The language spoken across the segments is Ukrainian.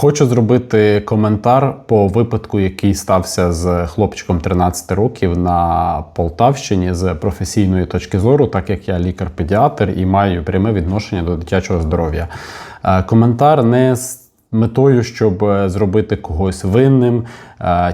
Хочу зробити коментар по випадку, який стався з хлопчиком 13 років на Полтавщині з професійної точки зору, так як я лікар-педіатр і маю пряме відношення до дитячого здоров'я. Е, Коментар не з метою, щоб е, зробити когось винним,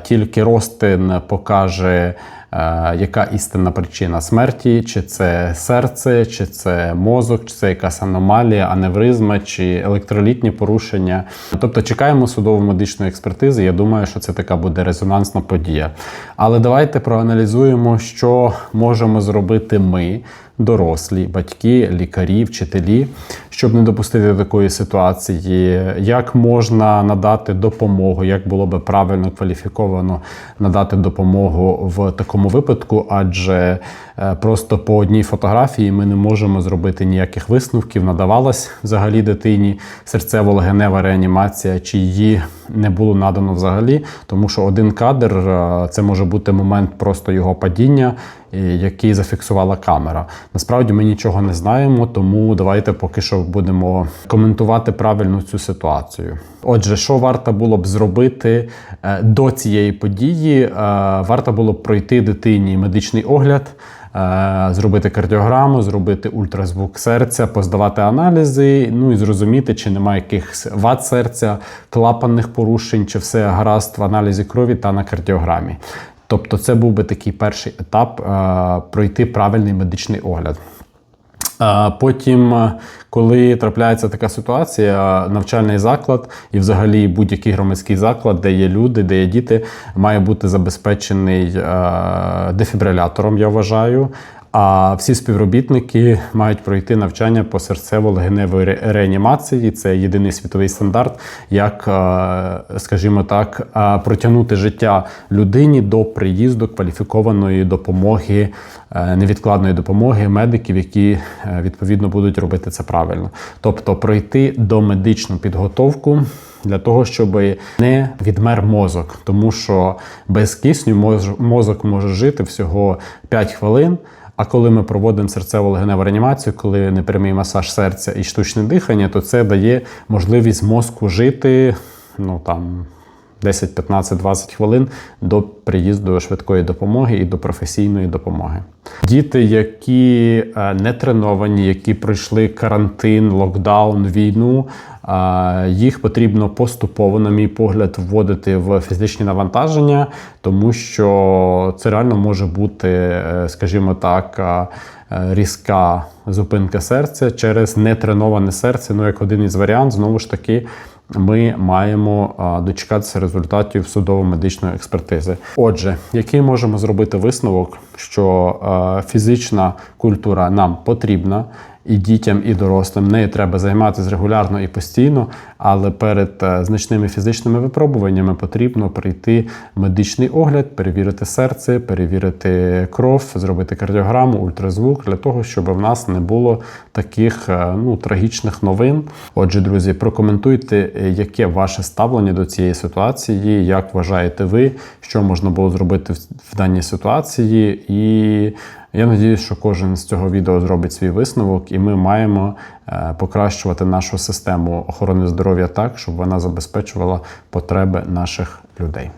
тільки Ростин покаже. е, Яка істинна причина смерті? Чи це серце, чи це мозок, чи це якась аномалія, аневризма, чи електролітні порушення? Тобто чекаємо судово-медичної експертизи. Я думаю, що це така буде резонансна подія. Але давайте проаналізуємо, що можемо зробити ми, дорослі, батьки, лікарі, вчителі, щоб не допустити такої ситуації, як можна надати допомогу, як було би правильно кваліфіковано надати допомогу в такому випадку, адже е, просто по одній фотографії ми не можемо зробити ніяких висновків. Надавалась взагалі дитині серцево-легенева реанімація, чи її не було надано взагалі, тому що один кадр е, це може бути момент просто його падіння, який зафіксувала камера. Насправді ми нічого не знаємо, тому давайте поки що будемо коментувати правильно цю ситуацію. Отже, що варто було б зробити е, до цієї події? Е, Варто було б пройти дитині медичний огляд. е, Зробити кардіограму, зробити ультразвук серця, поздавати аналізи, ну і зрозуміти, чи немає якихось вад серця, клапанних порушень, чи все гаразд в аналізі крові та на кардіограмі. Тобто, це був би такий перший етап е, пройти правильний медичний огляд. А Потім, е, коли трапляється така ситуація, навчальний заклад і взагалі будь-який громадський заклад, де є люди, де є діти, має бути забезпечений е, дефібрилятором, я вважаю. А всі співробітники мають пройти навчання по серцево-легеневої реанімації. Це єдиний світовий стандарт, як, е, скажімо так, е, протягнути життя людині до приїзду кваліфікованої допомоги, е, невідкладної допомоги медиків, які відповідно будуть робити це правильно. Тобто пройти домедичну підготовку. Для того, щоб не відмер мозок, тому що без кисню мозок може жити всього 5 хвилин. А коли ми проводимо серцево-легеневу реанімацію, коли непрямий масаж серця і штучне дихання, то це дає можливість мозку жити ну там 10, 15, 20 хвилин до приїзду швидкої допомоги і до професійної допомоги. Діти, які е, не треновані, які пройшли карантин, локдаун, війну, е, їх потрібно поступово, на мій погляд, вводити в фізичні навантаження, тому що це реально може бути, е, скажімо так, різка зупинка серця через нетреноване серце. Ну, як один із варіантів, знову ж таки ми маємо дочекатися результатів судово-медичної експертизи. Отже, який можемо зробити висновок, що фізична культура нам потрібна. І дітям, і дорослим нею треба займатися регулярно і постійно, але перед е, значними фізичними випробуваннями потрібно прийти медичний огляд, перевірити серце, перевірити кров, зробити кардіограму, ультразвук для того, щоб в нас не було таких е, ну, трагічних новин. Отже, друзі, прокоментуйте, е, яке ваше ставлення до цієї ситуації, як вважаєте ви, що можна було зробити в- в даній ситуації, і я надіюсь, що кожен з цього відео зробить свій висновок, і ми маємо е, покращувати нашу систему охорони здоров'я так, щоб вона забезпечувала потреби наших людей.